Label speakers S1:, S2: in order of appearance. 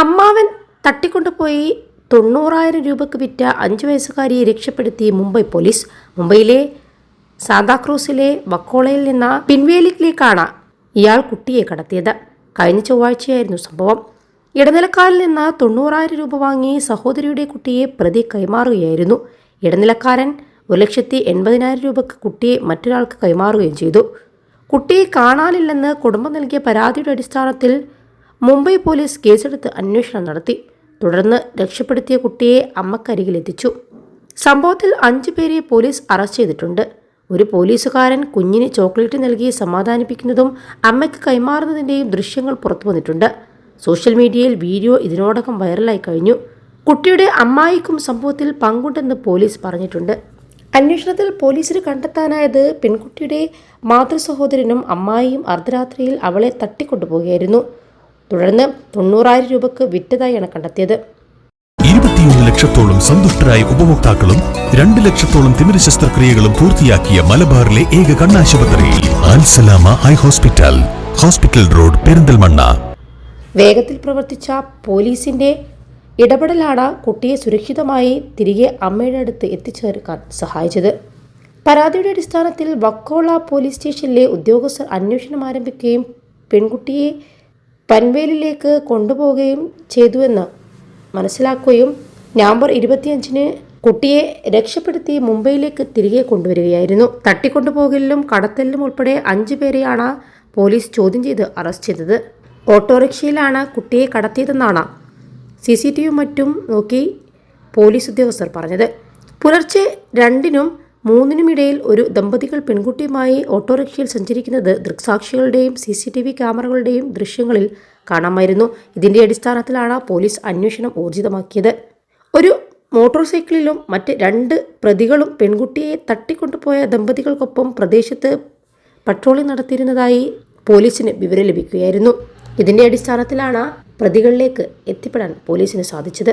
S1: അമ്മാവൻ തട്ടിക്കൊണ്ടുപോയി തൊണ്ണൂറായിരം രൂപയ്ക്ക് വിറ്റ അഞ്ച് വയസ്സുകാരിയെ രക്ഷപ്പെടുത്തി മുംബൈ പോലീസ്. മുംബൈയിലെ സാന്താക്രൂസിലെ വക്കോളയിൽ നിന്ന പിൻവേലിക്കിലേക്കാണ് ഇയാൾ കുട്ടിയെ കടത്തിയത്. കഴിഞ്ഞ ചൊവ്വാഴ്ചയായിരുന്നു സംഭവം. ഇടനിലക്കാരിൽ നിന്ന് തൊണ്ണൂറായിരം രൂപ വാങ്ങി സഹോദരിയുടെ കുട്ടിയെ പ്രതി കൈമാറുകയായിരുന്നു. ഇടനിലക്കാരൻ ഒരു ലക്ഷത്തി എൺപതിനായിരം രൂപയ്ക്ക് കുട്ടിയെ മറ്റൊരാൾക്ക് കൈമാറുകയും ചെയ്തു. കുട്ടിയെ കാണാനില്ലെന്ന് കുടുംബം നൽകിയ പരാതിയുടെ അടിസ്ഥാനത്തിൽ മുംബൈ പോലീസ് കേസെടുത്ത് അന്വേഷണം നടത്തി. തുടർന്ന് രക്ഷപ്പെടുത്തിയ കുട്ടിയെ അമ്മക്കരികിലെത്തിച്ചു. സംഭവത്തിൽ അഞ്ചു പേരെ പോലീസ് അറസ്റ്റ് ചെയ്തിട്ടുണ്ട്. ഒരു പോലീസുകാരൻ കുഞ്ഞിന് ചോക്ലേറ്റ് നൽകി സമാധാനിപ്പിക്കുന്നതും അമ്മയ്ക്ക് കൈമാറുന്നതിന്റെയും ദൃശ്യങ്ങൾ പുറത്തു വന്നിട്ടുണ്ട്. സോഷ്യൽ മീഡിയയിൽ വീഡിയോ ഇതിനോടകം വൈറലായി കഴിഞ്ഞു. കുട്ടിയുടെ അമ്മായിക്കും സംഭവത്തിൽ പങ്കുണ്ടെന്ന് പോലീസ് പറഞ്ഞിട്ടുണ്ട്. അന്വേഷണത്തിൽ പോലീസിന് കണ്ടെത്താനായത് പെൺകുട്ടിയുടെ മാതൃസഹോദരനും അമ്മായിയും അർദ്ധരാത്രിയിൽ അവളെ തട്ടിക്കൊണ്ടുപോകുകയായിരുന്നു തുടർന്ന് തൊണ്ണൂറായിരം രൂപക്ക് വിറ്റതായാണ് കണ്ടെത്തിയത്.
S2: ഇരുപത്തിയൊന്ന് ലക്ഷത്തോളം സന്തുഷ്ടരായ ഉപഭോക്താക്കളും രണ്ട് ലക്ഷത്തോളം തിമിര ശസ്ത്രക്രിയകളും പൂർത്തിയാക്കിയ മലബാറിലെ ഏക കണ്ണാശുപത്രിയിൽ Alsalama eye hospital hospital road Perinthalmanna.
S1: വേഗത്തിൽ പ്രവർത്തിച്ച പോലീസിന്റെ ഇടപെടലാണ് കുട്ടിയെ സുരക്ഷിതമായി തിരികെ അമ്മയുടെ അടുത്ത് എത്തിച്ചേർക്കാൻ സഹായിച്ചത്. പരാതിയുടെ അടിസ്ഥാനത്തിൽ വക്കോള പോലീസ് സ്റ്റേഷനിലെ ഉദ്യോഗസ്ഥർ അന്വേഷണം ആരംഭിക്കുകയും പെൺകുട്ടിയെ പൻവേലിലേക്ക് കൊണ്ടുപോവുകയും ചെയ്തുവെന്ന് മനസ്സിലാക്കുകയും നവംബർ ഇരുപത്തിയഞ്ചിന് കുട്ടിയെ രക്ഷപ്പെടുത്തി മുംബൈയിലേക്ക് തിരികെ കൊണ്ടുവരികയായിരുന്നു. തട്ടിക്കൊണ്ടുപോകലിലും കടത്തലിലും ഉൾപ്പെടെ അഞ്ചു പേരെയാണ് പോലീസ് ചോദ്യം ചെയ്ത് അറസ്റ്റ് ചെയ്തത്. ഓട്ടോറിക്ഷയിലാണ് കുട്ടിയെ കടത്തിയതെന്നാണ് സി സി ടി വി മറ്റും നോക്കി പോലീസ് ഉദ്യോഗസ്ഥർ പറഞ്ഞത്. പുലർച്ചെ രണ്ടിനും മൂന്നിനുമിടയിൽ ഒരു ദമ്പതികൾ പെൺകുട്ടിയുമായി ഓട്ടോറിക്ഷയിൽ സഞ്ചരിക്കുന്നത് ദൃക്സാക്ഷികളുടെയും സി സി ടി വി ക്യാമറകളുടെയും ദൃശ്യങ്ങളിൽ കാണാമായിരുന്നു. ഇതിന്റെ അടിസ്ഥാനത്തിലാണ് പോലീസ് അന്വേഷണം ഊർജിതമാക്കിയത്. ഒരു മോട്ടോർ സൈക്കിളിലും മറ്റ് രണ്ട് പ്രതികളും പെൺകുട്ടിയെ തട്ടിക്കൊണ്ടുപോയ ദമ്പതികൾക്കൊപ്പം പ്രദേശത്ത് പട്രോളിംഗ് നടത്തിയിരുന്നതായി പോലീസിന് വിവരം ലഭിക്കുകയായിരുന്നു. ഇതിന്റെ അടിസ്ഥാനത്തിലാണ് പ്രതികളിലേക്ക് എത്തിപ്പെടാൻ പോലീസിന് സാധിച്ചത്.